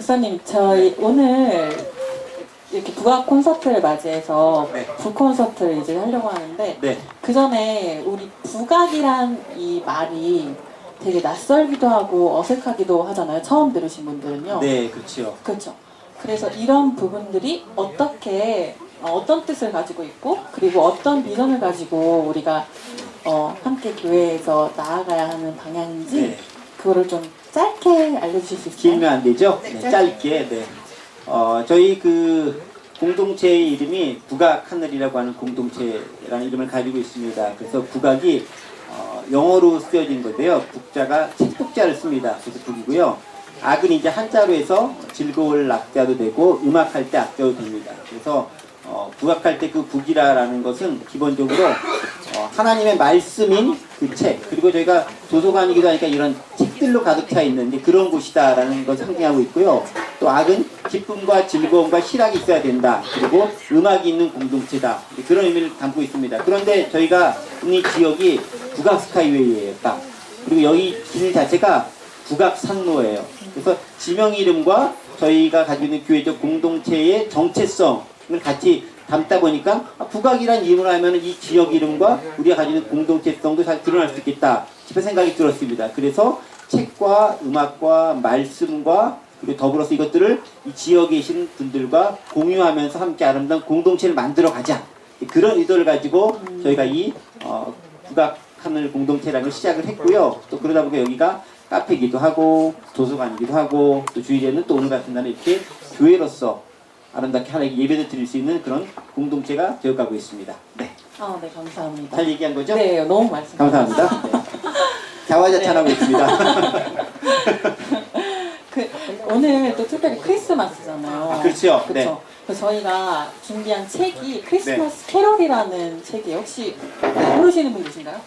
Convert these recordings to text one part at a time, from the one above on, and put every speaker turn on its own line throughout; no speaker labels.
목사님, 저희 오늘 이렇게 국악 콘서트를 맞이해서
네.
북 콘서트를 이제 하려고 하는데
네.
그 전에 우리 국악이란 이 말이 되게 낯설기도 하고 어색하기도 하잖아요. 처음 들으신 분들은요.
네, 그렇죠.
그렇죠. 그래서 이런 부분들이 어떻게 어, 어떤 뜻을 가지고 있고 그리고 어떤 비전을 가지고 우리가 어, 함께 교회에서 나아가야 하는 방향인지
네.
그거를 좀 짧게 알려주실 수 있어요?
길면 안 되죠?
네,
네,
짧게.
네. 어, 저희 그 공동체의 이름이 북악 하늘이라고 하는 공동체라는 이름을 가지고 있습니다. 그래서 북악이 어, 영어로 쓰여진 건데요. 북자가 책북자를 씁니다. 그래서 북이고요. 악은 이제 한자로 해서 즐거울 악자도 되고 음악할 때 악자도 됩니다. 그래서 어, 북악할 때 그 북이라라는 것은 기본적으로 어, 하나님의 말씀인 그 책, 그리고 저희가 도서관이기도 하니까 이런 책 들로 가득 차 있는 그런 곳이다라는 것을 상징하고 있고요. 또 악은 기쁨과 즐거움과 희락이 있어야 된다. 그리고 음악이 있는 공동체다. 그런 의미를 담고 있습니다. 그런데 저희가 이 지역이 북악 스카이웨이예요. 딱. 그리고 여기 길 자체가 북악 산로예요. 그래서 지명 이름과 저희가 가지고 있는 교회적 공동체의 정체성을 같이 담다 보니까 아, 북악이란 이름을 하면 이 지역 이름과 우리가 가지고 있는 공동체성도 잘 드러날 수 있겠다 싶은 생각이 들었습니다. 그래서 책과 음악과 말씀과 그리고 더불어서 이것들을 이 지역에 계신 분들과 공유하면서 함께 아름다운 공동체를 만들어 가자. 그런 의도를 가지고 저희가 이 어, 북악 하늘 공동체라는 걸 시작을 했고요. 또 그러다 보니까 여기가 카페기도 하고 도서관이기도 하고 또 주일에는 또 오늘 같은 날에 이렇게 교회로서 아름답게 하나님께 예배를 드릴 수 있는 그런 공동체가 되어가고 있습니다. 네.
아, 네, 감사합니다.
잘 얘기한 거죠?
네, 너무 말씀
감사합니다. 네. 자화자찬하고 있습니다.
그 오늘 또 특별히 크리스마스잖아요.
아, 그렇죠. 네.
그렇죠. 그래서 저희가 준비한 책이 크리스마스 캐럴이라는 책이에요. 혹시 모르시는 분 계신가요?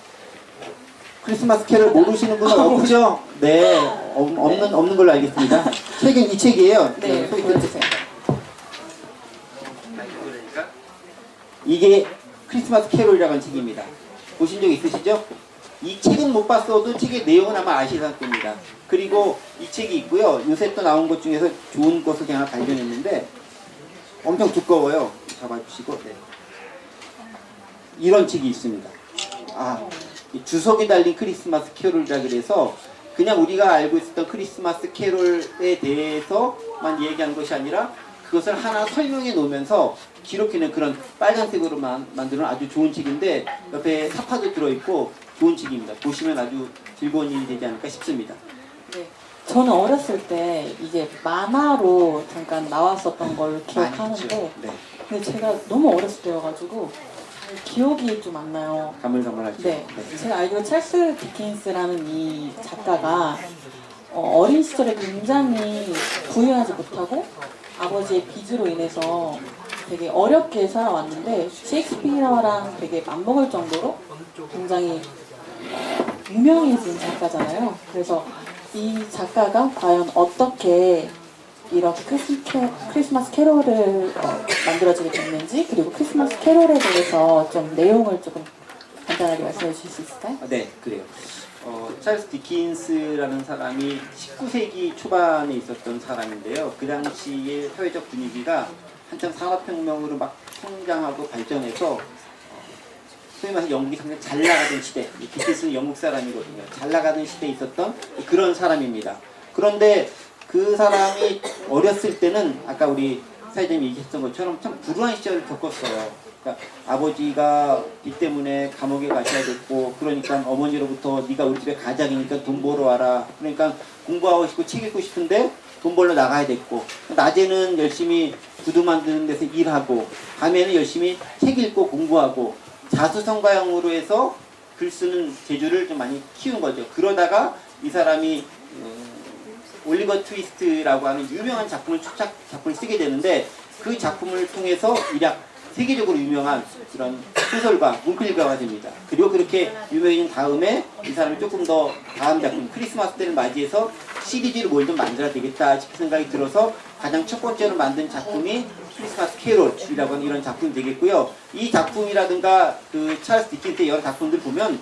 크리스마스 캐럴 모르시는 분은 없죠? 네. 없, 없는, 없는 걸로 알겠습니다. 책은 이 책이에요.
네,
소개
보여주세요.
이게 크리스마스 캐롤이라고 하는 책입니다. 보신 적 있으시죠? 이 책은 못 봤어도 책의 내용은 아마 아실 겁니다. 그리고 이 책이 있고요. 요새 또 나온 것 중에서 좋은 것을 제가 발견했는데 엄청 두꺼워요. 잡아주시고 네. 이런 책이 있습니다. 아, 이 주석이 달린 크리스마스 캐롤이라 그래서 그냥 우리가 알고 있었던 크리스마스 캐롤에 대해서만 얘기하는 것이 아니라 그것을 하나 설명해 놓으면서 기록해낸 그런 빨간색으로 만, 만드는 아주 좋은 책인데 옆에 사파도 들어있고 좋은 책입니다. 보시면 아주 즐거운 일이 되지 않을까 싶습니다.
네. 저는 어렸을 때 이게 만화로 잠깐 나왔었던 걸 기억하는데
네,
근데 제가 너무 어렸을 때여가지고 잘 기억이 좀 안 나요.
가물가물하죠.
네. 제가 알기로 찰스 디킨스라는 이 작가가 어, 어린 시절에 굉장히 부유하지 못하고 아버지의 빚으로 인해서 되게 어렵게 살아왔는데 셰익스피어랑 되게 맞먹을 정도로 굉장히 어, 유명해진 작가잖아요. 그래서 이 작가가 과연 어떻게 이렇게 크리스, 캐, 크리스마스 캐롤을 어, 만들어지게 됐는지 그리고 크리스마스 캐롤에 대해서 좀 내용을 조금 간단하게 말씀해 주실 수 있을까요?
아, 네, 그래요. 어, 찰스 디킨스라는 사람이 19세기 초반에 있었던 사람인데요. 그 당시의 사회적 분위기가 한참 산업혁명으로 막 성장하고 발전해서 어, 소위 말해서 영국이 상당히 잘 나가던 시대, 이 디킨스는 영국 사람이거든요. 잘 나가던 시대에 있었던 그런 사람입니다. 그런데 그 사람이 어렸을 때는 아까 우리 사회자님이 얘기했던 것처럼 참 불우한 시절을 겪었어요. 그러니까 아버지가 빚 때문에 감옥에 가셔야 됐고 그러니까 어머니로부터 네가 우리 집에 가장이니까 돈 벌어 와라. 그러니까 공부하고 싶고 책 읽고 싶은데 돈 벌러 나가야 됐고 낮에는 열심히 구두 만드는 데서 일하고 밤에는 열심히 책 읽고 공부하고 자수성가형으로 해서 글 쓰는 재주를 좀 많이 키운 거죠. 그러다가 이 사람이 어, 올리버 트위스트라고 하는 유명한 작품을 초착 작품을 쓰게 되는데 그 작품을 통해서 일약 세계적으로 유명한 그런 소설가 문필가가 됩니다. 그리고 그렇게 유명해진 다음에 이 사람이 조금 더 다음 작품 크리스마스 때를 맞이해서 시리즈를 뭘 좀 만들어야 되겠다 싶은 생각이 들어서 가장 첫 번째로 만든 작품이 크리스마스 캐롤이라고 하는 이런 작품이 되겠고요. 이 작품이라든가 그 찰스 디킨스의 여러 작품들 보면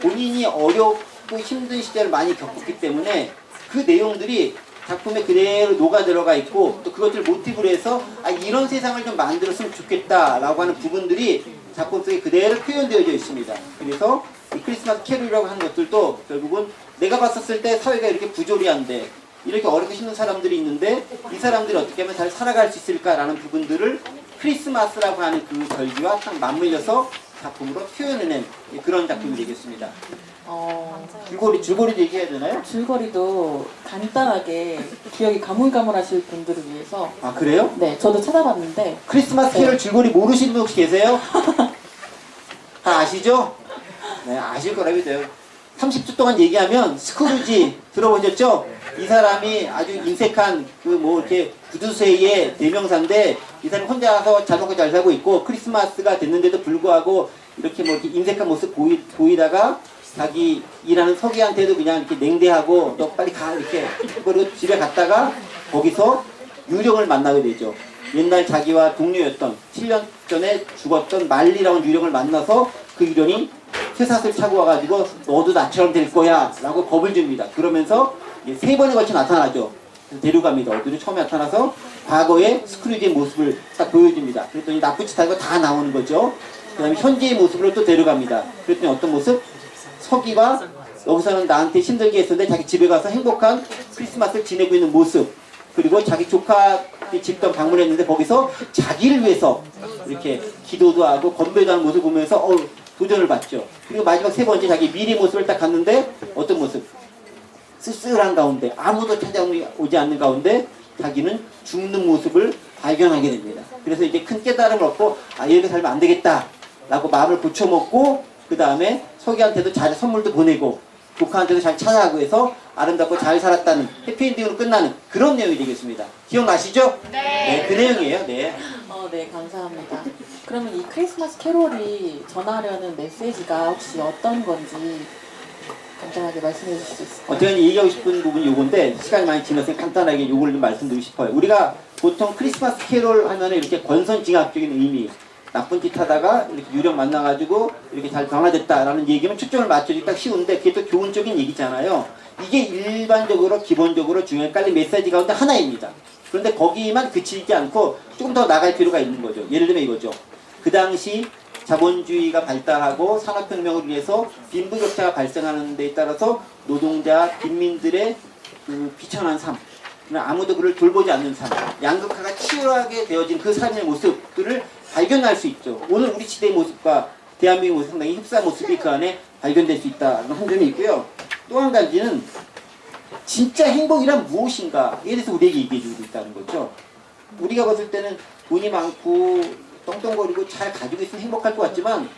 본인이 어렵고 힘든 시절을 많이 겪었기 때문에 그 내용들이 작품에 그대로 녹아 들어가 있고 또 그것들을 모티브로 해서 아 이런 세상을 좀 만들었으면 좋겠다라고 하는 부분들이 작품 속에 그대로 표현되어져 있습니다. 그래서 이 크리스마스 캐롤이라고 하는 것들도 결국은 내가 봤었을 때 사회가 이렇게 부조리한데 이렇게 어렵게 힘든 사람들이 있는데 이 사람들이 어떻게 하면 잘 살아갈 수 있을까라는 부분들을 크리스마스라고 하는 그 절기와 딱 맞물려서 작품으로 표현해낸 그런 작품이 되겠습니다.
어,
줄거리 줄거리도 얘기해야 되나요?
줄거리도 간단하게 기억이 가물가물하실 분들을 위해서
아 그래요?
네, 저도 찾아봤는데
크리스마스 캐롤 줄거리 모르시는 분 혹시 계세요? 다 아시죠? 네, 아실 거라 믿어요. 30초 동안 얘기하면 스크루지 들어보셨죠? 이 사람이 아주 인색한 그 뭐 이렇게 구두쇠의 대명사인데 이 사람이 혼자서 잘 먹고 잘 살고 있고 크리스마스가 됐는데도 불구하고 이렇게 뭐 이렇게 인색한 모습 보이, 보이다가 자기 일하는 서기한테도 그냥 이렇게 냉대하고 너 빨리 가 이렇게 그리고 집에 갔다가 거기서 유령을 만나게 되죠. 옛날 자기와 동료였던 7년 전에 죽었던 말리라는 유령을 만나서 그 유령이 쇠사슬 차고 와가지고 너도 나처럼 될 거야 라고 겁을 줍니다. 그러면서 세 번에 걸쳐 나타나죠. 데려갑니다. 어디로 처음에 나타나서 과거의 스크루지의 모습을 딱 보여줍니다. 그랬더니 나쁜 짓 하고 다 나오는 거죠. 그 다음에 현재의 모습으로 또 데려갑니다. 그랬더니 어떤 모습? 서기가 여기서는 나한테 힘들게 했었는데 자기 집에 가서 행복한 크리스마스를 지내고 있는 모습 그리고 자기 조카들이 집도 방문했는데 거기서 자기를 위해서 이렇게 기도도 하고 건배도 하는 모습을 보면서 어, 도전을 받죠. 그리고 마지막 세 번째 자기 미리 모습을 딱 갔는데 어떤 모습? 쓸쓸한 가운데 아무도 찾아오지 않는 가운데 자기는 죽는 모습을 발견하게 됩니다. 그래서 이제 큰 깨달음을 얻고 아 이렇게 살면 안 되겠다 라고 마음을 고쳐먹고 그 다음에 서기한테도 잘 선물도 보내고 조카한테도 잘 찾아가고 해서 아름답고 잘 살았다는 해피엔딩으로 끝나는 그런 내용이 되겠습니다. 기억나시죠? 네. 그 내용이에요. 네.
어, 네, 감사합니다. 그러면 이 크리스마스 캐롤이 전하려는 메시지가 혹시 어떤 건지 간단하게 말씀해 주실 수 있을까요?
어, 제가 이제 얘기하고 싶은 부분이 요건데 시간이 많이 지나서 간단하게 요걸 좀 말씀드리고 싶어요. 우리가 보통 크리스마스 캐롤 하면 이렇게 권선징악적인 의미 나쁜 짓 하다가 이렇게 유령 만나가지고 이렇게 잘 변화됐다라는 얘기면 초점을 맞추기 딱 쉬운데 그게 또 교훈적인 얘기잖아요. 이게 일반적으로 기본적으로 중요한 깔린 메시지 가운데 하나입니다. 그런데 거기만 그치지 않고 조금 더 나갈 필요가 있는 거죠. 예를 들면 이거죠. 그 당시 자본주의가 발달하고 산업혁명을 위해서 빈부격차가 발생하는 데 따라서 노동자, 빈민들의 그 비천한 삶, 아무도 그를 돌보지 않는 삶, 양극화가 치열하게 되어진 그 삶의 모습들을 발견할 수 있죠. 오늘 우리 시대의 모습과 대한민국 모습 상당히 흡사한 모습이 그 안에 발견될 수 있다는 한 점이 있고요. 또 한 가지는 진짜 행복이란 무엇인가에 대해서 우리에게 얘기해 주고 있다는 거죠. 우리가 봤을 때는 돈이 많고 떵떵거리고 잘 가지고 있으면 행복할 것 같지만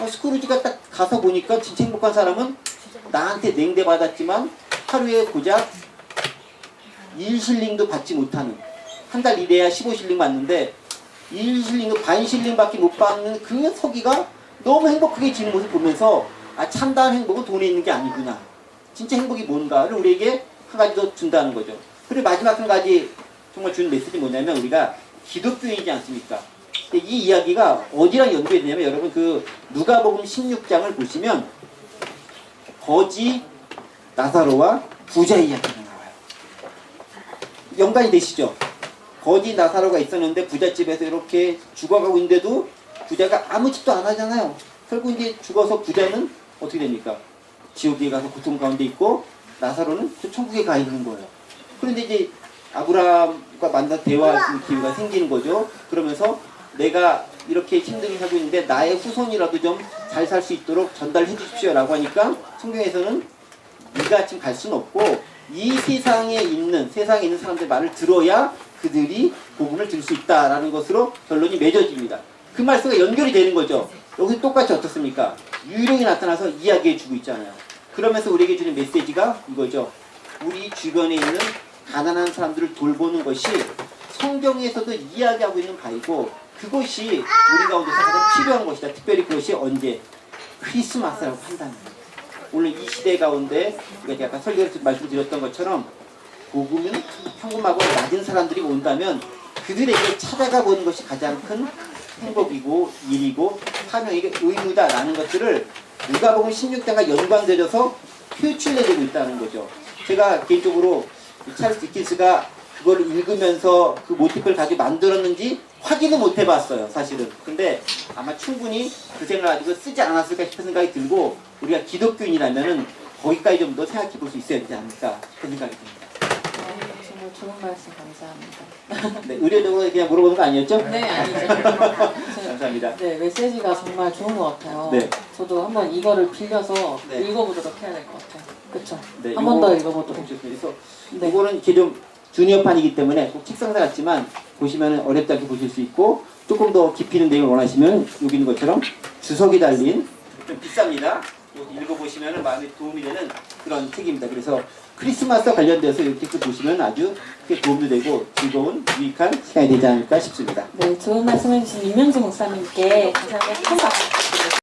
어, 스크루지가 딱 가서 보니까 진짜 행복한 사람은 나한테 냉대받았지만 하루에 고작 1실링도 받지 못하는 한 달 일해야 15실링 받는데 1실링도 반 실링밖에 못 받는 그 서기가 너무 행복하게 지는 모습 보면서 아 참다운 행복은 돈에 있는 게 아니구나 진짜 행복이 뭔가를 우리에게 한 가지 더 준다는 거죠 그리고 마지막 한 가지 정말 주는 메시지 뭐냐면 우리가 기독교이지 않습니까 이 이야기가 어디랑 연결이 되냐면 여러분 그 누가복음 16장을 보시면 거지 나사로와 부자의 이야기가 나와요. 연관이 되시죠? 거지 나사로가 있었는데 부잣집에서 이렇게 죽어가고 있는데도 부자가 아무 짓도 안 하잖아요. 결국 이제 죽어서 부자는 어떻게 됩니까? 지옥에 가서 고통 가운데 있고 나사로는 저 천국에 가 있는 거예요. 그런데 이제 아브라함과 만나 대화할 기회가 생기는 거죠. 그러면서 내가 이렇게 힘들게 살고 있는데 나의 후손이라도 좀 잘 살 수 있도록 전달해 주십시오라고 하니까 성경에서는 네가 지금 갈 수는 없고 이 세상에 있는 세상에 있는 사람들 말을 들어야 그들이 복음을 들을 수 있다라는 것으로 결론이 맺어집니다. 그 말씀과 연결이 되는 거죠. 여기 똑같이 어떻습니까? 유령이 나타나서 이야기해 주고 있잖아요. 그러면서 우리에게 주는 메시지가 이거죠. 우리 주변에 있는 가난한 사람들을 돌보는 것이 성경에서도 이야기하고 있는 바이고 그것이 우리 가운데서 가장 필요한 것이다. 특별히 그것이 언제 크리스마스라고 한다는 거예요. 오늘 이 시대 가운데 우리가 아까 설교에서 말씀드렸던 것처럼 복음은 현금하고 낮은 사람들이 온다면 그들에게 찾아가 보는 것이 가장 큰 행복이고 일이고 사명이고 의무다라는 것들을 누가복음 16장과 연관되어서 표출해주고 있다는 거죠. 제가 개인적으로 이 찰스 디킨스가 그걸 읽으면서 그 모티프를 가지고 만들었는지 확인은 못 해봤어요, 사실은. 근데 아마 충분히 그 생각을 가지고 쓰지 않았을까 싶은 생각이 들고 우리가 기독교인이라면은 거기까지 좀 더 생각해 볼 수 있어야 되지 않을까 그런 생각이 듭니다.
어, 정말 좋은 말씀 감사합니다.
네, 의례적으로 그냥 물어보는 거 아니었죠?
네, 아니죠.
감사합니다.
네, 메시지가 정말 좋은 것 같아요.
네.
저도 한번 이거를 빌려서
네.
읽어보도록 해야 될 것 같아요. 그쵸?
네,
한 번 더
요거
읽어보도록.
그래서
네.
이거는 이렇게 좀 주니어판이기 때문에 꼭 책상사 같지만 보시면 어렵지 않게 보실 수 있고 조금 더 깊이 있는 내용을 원하시면 여기 있는 것처럼 주석이 달린 좀 비쌉니다. 읽어보시면 마음에 도움이 되는 그런 책입니다. 그래서 크리스마스와 관련돼서 이렇게 책 보시면 아주 도움도 되고 즐거운 유익한 시간이 되지 않을까 싶습니다.
네, 좋은 말씀 해 주신 이명주 목사님께 부탁드립니다.